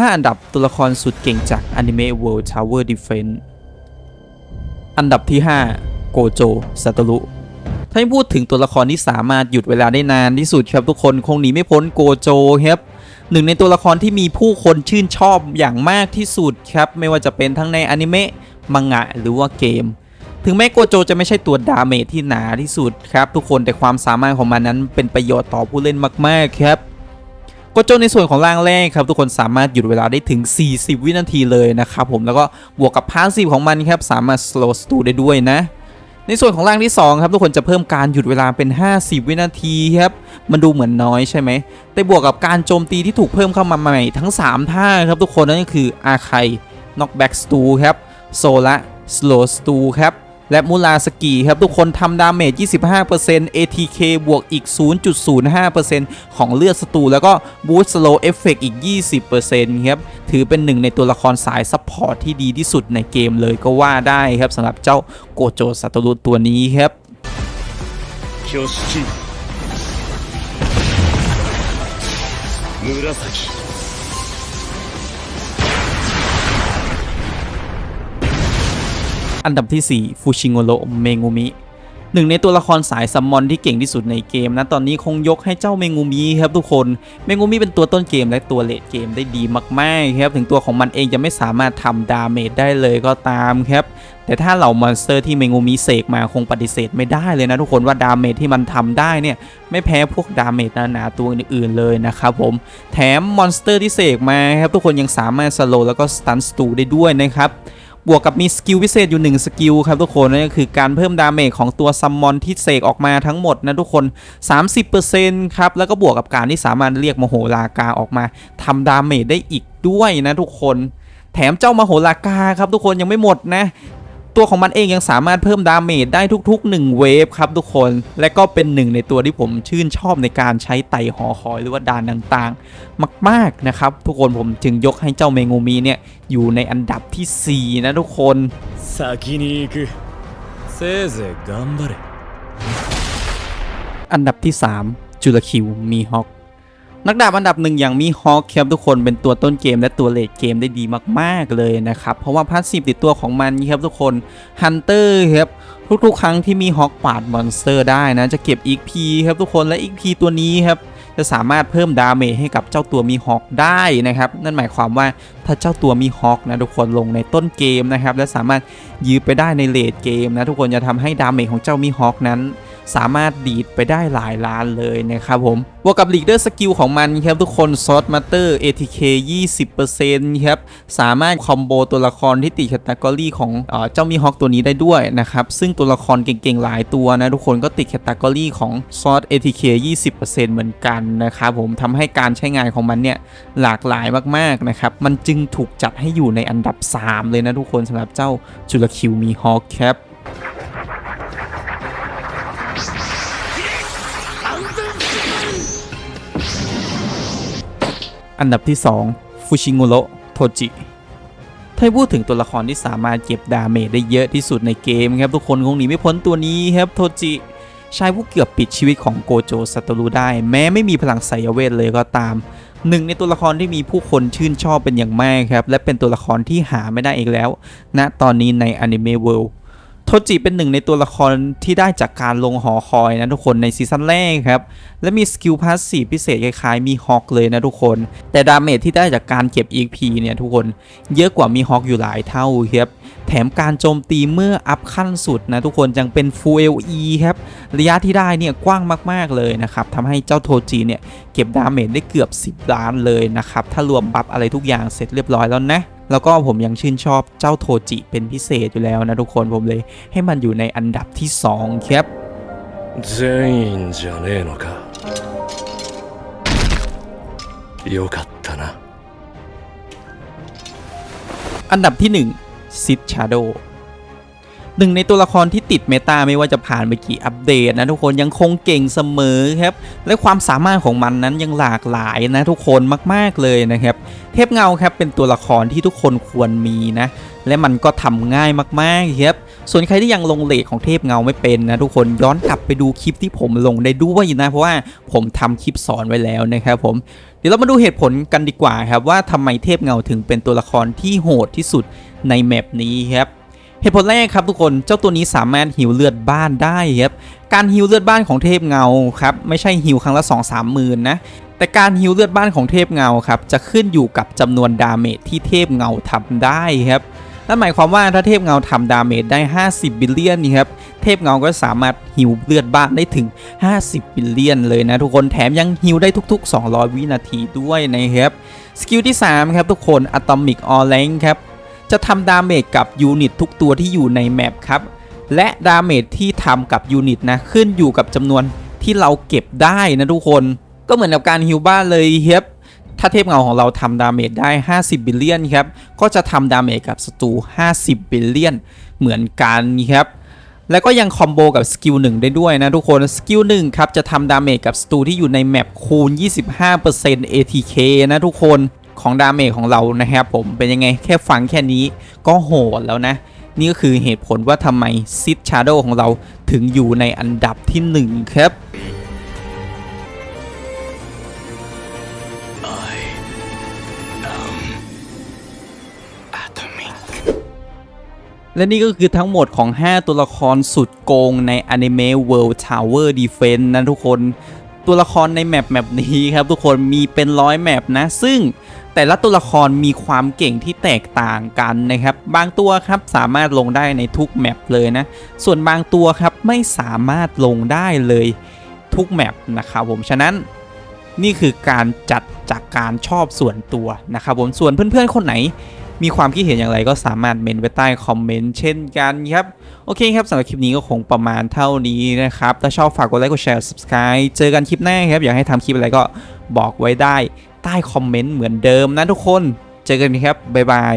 5 อันดับตัวละครสุดเก่งจากอนิเมะ World Tower Defense อันดับที่ 5 โกโจซาโตรุถ้าพูดถึงตัวละครที่สามารถหยุดเวลาได้นานที่สุดครับทุกคนคงหนีไม่พ้นโกโจครับหนึ่งในตัวละครที่มีผู้คนชื่นชอบอย่างมากที่สุดครับ ไม่ว่าจะเป็นทั้งในอนิเมะมังงะหรือว่าเกม ถึงแม้โกโจจะไม่ใช่ตัวดาเมจที่หนาที่สุดครับ ทุกคนแต่ความสามารถของมันนั้นเป็นประโยชน์ต่อผู้เล่นมาก ๆ ครับ โกโจในส่วนของร่างแรกครับทุกคนสามารถหยุดเวลาได้ถึง 40 วินาทีเลยนะครับผมแล้วก็บวกกับพาสซีฟของมันครับสามารถ slow stu ได้ด้วยนะในส่วนของร่างที่ 2 ครับทุกคนจะเพิ่มการหยุดเวลาเป็น 50 วินาทีครับมันดูเหมือนน้อยใช่ไหม แต่บวกกับการโจมตีที่ถูกเพิ่มเข้ามาใหม่ทั้ง 3 ท่าครับทุกคนนั่นก็คืออาไค knockback stu ครับโซละ slow stu ครับ และมูลาสกีครับ ทุกคนทำดาเมจ 25% ATK บวกอีก 0.05%ของเลือดศัตรูแล้วก็บูสต์ slow effect อีก 20%ครับ ถือเป็นหนึ่งในตัวละครสายซัพพอร์ตที่ดีที่สุดในเกมเลยก็ว่าได้ครับสำหรับเจ้าโกโจซาโตรุตัวนี้ครับ 挙式紫 อันดับที่ 4 ฟูชิโงโรเมงูมิหนึ่งในตัวละครสายซัมมอนที่เก่งที่สุดในเกมนะตอนนี้คงยกให้เจ้าเมงูมิครับทุกคน เมงูมิเป็นตัวต้นเกมและตัวเลดเกมได้ดีมากๆครับ ถึงตัวของมันเองจะไม่สามารถทำดาเมจได้เลยก็ตามครับ แต่ถ้าเหล่ามอนสเตอร์ที่เมงูมิเสกมาคงปฏิเสธไม่ได้เลยนะทุกคนว่าดาเมจที่มันทำได้เนี่ยไม่แพ้พวกดาเมจหนาๆตัวอื่นๆเลยนะครับผม แถมมอนสเตอร์ที่เสกมาครับทุกคนยังสามารถสโลแล้วก็สตันสตูได้ด้วยนะครับ บวกกับมีสกิลพิเศษอยู่ 1 สกิลครับทุกคนนั่นก็คือการเพิ่มดาเมจของตัวซัมมอนที่เสกออกมาทั้งหมดนะทุกคน 30%ครับ แล้วก็บวกกับการที่สามารถเรียกมโหลากาออกมาทำดาเมจได้อีกด้วยนะทุกคน แถมเจ้ามโหลากาครับทุกคนยังไม่หมดนะ ตัวของมันเองยังสามารถเพิ่มดาเมจได้ทุกๆ1เวฟครับทุกคน และก็เป็นหนึ่งในตัวที่ผมชื่นชอบในการใช้ไต่หอคอยหรือว่าดานต่างๆ มากๆนะครับ ทุกคนผมจึงยกให้เจ้าเมงูมีเนี่ย อยู่ในอันดับที่ 4 นะทุกคนซากินิคุเซเซกัมบะเรอันดับที่ 3 จุลคิวมีฮอก นักดาบอันดับหนึ่งอย่างมีฮอครับทุกคนเป็นตัวต้นเกมและตัวเลดเกมได้ดีมากๆเลยนะครับ เพราะว่าพาสซีฟติดตัวของมันครับทุกคนฮันเตอร์ครับทุกๆ ครั้งที่มีฮอกปาดมอนสเตอร์ได้นะ จะเก็บอีกพีครับทุกคนและอีกพีตัวนี้ครับจะสามารถเพิ่มดาเมจให้กับเจ้าตัวมีฮอกได้นะครับ นั่นหมายความว่าถ้าเจ้าตัวมีฮอกนะทุกคนลงในต้นเกมนะครับและสามารถยื้อไปได้ในเลดเกมนะทุกคนจะทำให้ดาเมจของเจ้ามีฮอกนั้น สามารถดีดไปได้หลายล้านเลยนะครับผมบวกกับลีดเดอร์สกิลของมันครับทุกคนซอสมาเตอร์ ATK 20%ครับสามารถคอมโบตัวละครที่ติดแคตตากรีของเจ้ามีฮอกตัวนี้ได้ด้วยนะครับ ซึ่งตัวละครเก่งๆ หลายตัวนะทุกคนก็ติดแคตตากรีของซอส ATK 20%เหมือนกันนะครับผมทำให้การใช้งานของมันเนี่ยหลากหลายมากๆนะครับ มันจึงถูกจัดให้อยู่ในอันดับ 3 เลยนะทุกคนสำหรับเจ้าจุลคิวมีฮอกครับ อันดับที่ 2 ฟูชิง o โรโทจิถ้าพูดถึงตัวละครที่สามารถเก็บดาเมจได้เยอะที่สุดในเกมครับ ทุกคนคงหนีไม่พ้นตัวนี้ครับโทจิชายผู้เกือบปิดชีวิตของโกโจซาโตรุได้ แม้ไม่มีพลังไสยเวทเลยก็ตาม หนึ่งในตัวละครที่มีผู้คนชื่นชอบเป็นอย่างมากครับ และเป็นตัวละครที่หาไม่ได้อีกแล้วณตอนนี้ในอนิเมะเวิลด์ โทจิเป็นหนึ่งในตัวละครที่ได้จากการลงหอคอยนะทุกคนในซีซั่นแรกครับ และมีสกิลพาสซีฟพิเศษคล้ายๆมีฮอกเลยนะทุกคน แต่ดาเมจที่ได้จากการเก็บ EP เนี่ยทุกคนเยอะกว่ามีฮอกอยู่หลายเท่าครับแถมการโจมตีเมื่ออัพขั้นสุดนะทุกคนยังเป็น Full LE ครับ ระยะที่ได้เนี่ยกว้างมากๆเลยนะครับทำให้เจ้าโทจิเนี่ยเก็บดาเมจได้เกือบ 10 ล้านเลยนะครับ ถ้ารวมบัฟอะไรทุกอย่างเสร็จเรียบร้อยแล้วนะ แล้วก็ผมยังชื่นชอบเจ้าโทจิเป็นพิเศษอยู่แล้วนะทุกคนผมเลยให้มันอยู่ในอันดับที่ 2 ครับอันดับที่ 1 Sid Shadow หนึ่งในตัวละครที่ติดเมตาไม่ว่าจะผ่านไปกี่อัปเดตนะทุกคนยังคงเก่งเสมอครับและความสามารถของมันนั้นยังหลากหลายนะทุกคนมากๆเลยนะครับเทพเงาครับเป็นตัวละครที่ทุกคนควรมีนะและมันก็ทำง่ายมากๆครับส่วนใครที่ยังลงเลทของเทพเงาไม่เป็นนะทุกคนย้อนกลับไปดูคลิปที่ผมลงได้ด้วยนะเพราะว่าผมทำคลิปสอนไว้แล้วนะครับผมเดี๋ยวเรามาดูเหตุผลกันดีกว่าครับว่าทำไมเทพเงาถึงเป็นตัวละครที่โหดที่สุดในแมปนี้ครับ เหตุผลแรกครับทุกคนเจ้าตัวนี้สามารถฮิวเลือดบ้านได้ครับการฮิวเลือดบ้านของเทพเงาครับไม่ใช่ฮิวครั้งละ2 3 0 0 0 0นะแต่การฮิวเลือดบ้านของเทพเงาครับจะขึ้นอยู่กับจำนวนดาเมจที่เทพเงาทำได้ครับนั่นหมายความว่าถ้าเทพเงาทำดาเมจได้ 50 บิลเลียนนี่ครับเทพเงาก็สามารถฮิวเลือดบ้านได้ถึง 50 บิลเลียนเลยนะทุกคนแถมยังฮิวได้ทุก ๆ 200 วินาทีด้วยนะครับสกิลที่ 3 ครับทุกคนอะตอมิกออลแลงครับ จะทำดาเมจกับยูนิตทุกตัวที่อยู่ในแมปครับ และดาเมจที่ทำกับยูนิตนะขึ้นอยู่กับจำนวนที่เราเก็บได้นะทุกคน ก็เหมือนกับการฮิวบ้านเลยเฮฟถ้าเทพเงาของเราทำดาเมจได้ 50 บิลเลียนครับ ก็จะทำดาเมจกับศัตรู50 บิลเลียนเหมือนกันครับ แล้วก็ยังคอมโบกับสกิล1ได้ด้วยนะทุกคน สกิล1ครับจะทำดาเมจกับศัตรูที่อยู่ในแมปคูณ 25% ATK นะทุกคน ของดาเมจของเรานะครับผมเป็นยังไงแค่ฟังแค่นี้ก็โหดแล้วนะ นี่ก็คือเหตุผลว่าทำไมซิดชาร์โดของเราถึงอยู่ในอันดับที่ 1 ครับ และนี่ก็คือทั้งหมดของ 5 ตัวละครสุดโกงใน Anime World Tower Defense นะทุกคน ตัวละครในแมปแมปนี้ครับทุกคนมีเป็นร้อยแมปนะ ซึ่งแต่ละตัวละครมีความเก่งที่แตกต่างกันนะครับ บางตัวครับสามารถลงได้ในทุกแมปเลยนะ ส่วนบางตัวครับไม่สามารถลงได้เลยทุกแมปนะครับผม ฉะนั้นนี่คือการจัดจากการชอบส่วนตัวนะครับผม ส่วนเพื่อนๆคนไหน มีความคิดเห็นอย่างไรก็สามารถเมนไว้ใต้คอมเมนต์เช่นกันครับ โอเคครับสำหรับคลิปนี้ก็คงประมาณเท่านี้นะครับ ถ้าชอบฝากกดไลค์กดแชร์ subscribe เจอกันคลิปหน้าครับ อยากให้ทำคลิปอะไรก็บอกไว้ได้ใต้คอมเมนต์เหมือนเดิมนะทุกคน เจอกันครับบ๊ายบาย